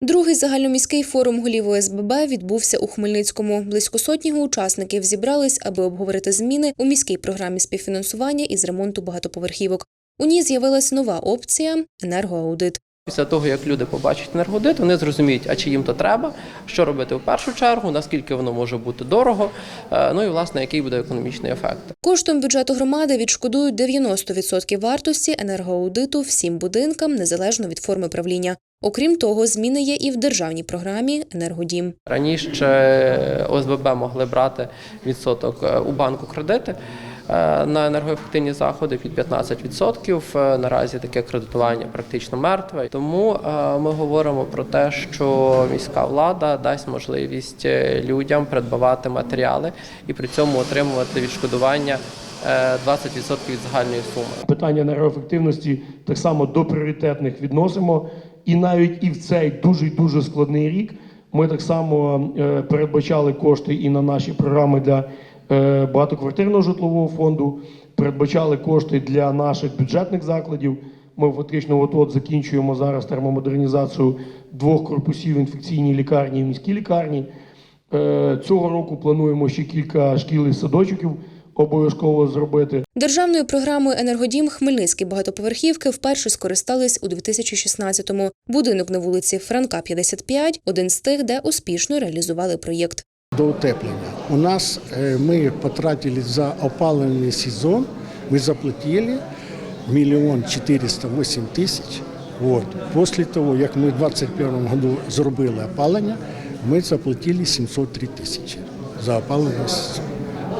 Другий загальноміський форум голів ОСББ відбувся у Хмельницькому. Близько сотні учасників зібрались, аби обговорити зміни у міській програмі співфінансування із ремонту багатоповерхівок. У ній з'явилась нова опція енергоаудит. Після того, як люди побачать енергодит, вони зрозуміють, а чи їм то треба, що робити в першу чергу, наскільки воно може бути дорого, е, ну і власне який буде економічний ефект. Коштом бюджету громади відшкодують 90% вартості енергоаудиту всім будинкам незалежно від форми правління. Окрім того, зміни є і в державній програмі Енергодім. Раніше ОСББ могли брати відсоток е, у банку кредити на енергоефективні заходи під 15%. Е, Наразі таке кредитування практично мертве. Тому е, ми говоримо про те, що міська влада дасть можливість е, людям придбавати матеріали і при цьому отримувати відшкодування е, 20% від загальної суми. Питання енергоефективності так само до пріоритетних відносимо. І навіть і в цей дуже дуже складний рік ми так само е, передбачали кошти і на наші програми для е, багатоквартирного житлового фонду, передбачали кошти для наших бюджетних закладів. Ми фактично от от закінчуємо зараз термомодернізацію двох корпусів інфекційній лікарні і міській лікарні. Е, Цього року плануємо ще кілька шкіл і садочків обов'язково зробити. Державною програмою Енергодім Хмельницькі багатоповерхівки вперше скористались у 2016-му. Будинок на вулиці Франка 55 – один з тих, де успішно реалізували проєкт до утеплення. У нас э, мы потратили за опаленный сезон, мы заплатили миллион четыреста восемь тысяч. Вот. После того, як ми в 2021 году зробили опалення, ми заплатили 703 тисячі за опалений сезон.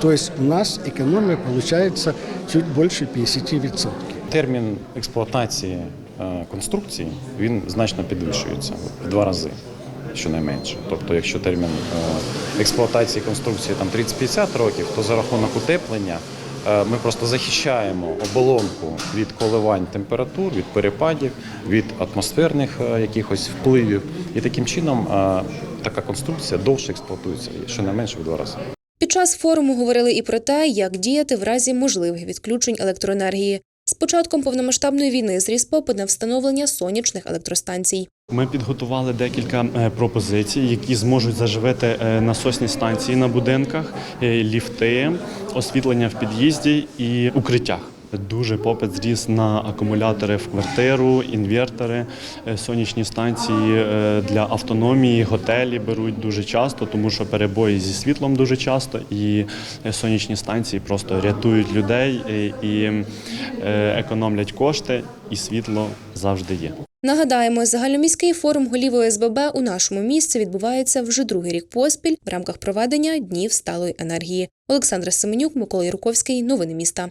Тобто у нас економія виходить чуть більше 50%. Термін експлуатації е, конструкції він значно підвищується в два рази, щонайменше. Тобто, якщо термін е, експлуатації конструкції там 30-50 років, то за рахунок утеплення е, ми просто захищаємо оболонку від коливань температур, від перепадів, від атмосферних е, якихось впливів. І таким чином така конструкція довше експлуатується, щонайменше в два рази. Під час форуму говорили і про те, як діяти в разі можливих відключень електроенергії. З початком повномасштабної війни зріс попит на встановлення сонячних електростанцій. Ми підготували декілька е, пропозицій, які зможуть заживити е, насосні станції на будинках, е, ліфти, освітлення в під'їзді і укриттях. Дуже попит зріс на акумулятори в квартиру, інвертори, сонячні станції для автономії, готелі беруть дуже часто, тому що перебої зі світлом дуже часто, і сонячні станції просто рятують людей і економлять кошти, і світло завжди є. Нагадаємо, загальноміський форум голів ОСББ у нашому місці відбувається вже другий рік поспіль в рамках проведення Днів сталої енергії. Олександра Семенюк, Микола Юрковський. Новини міста.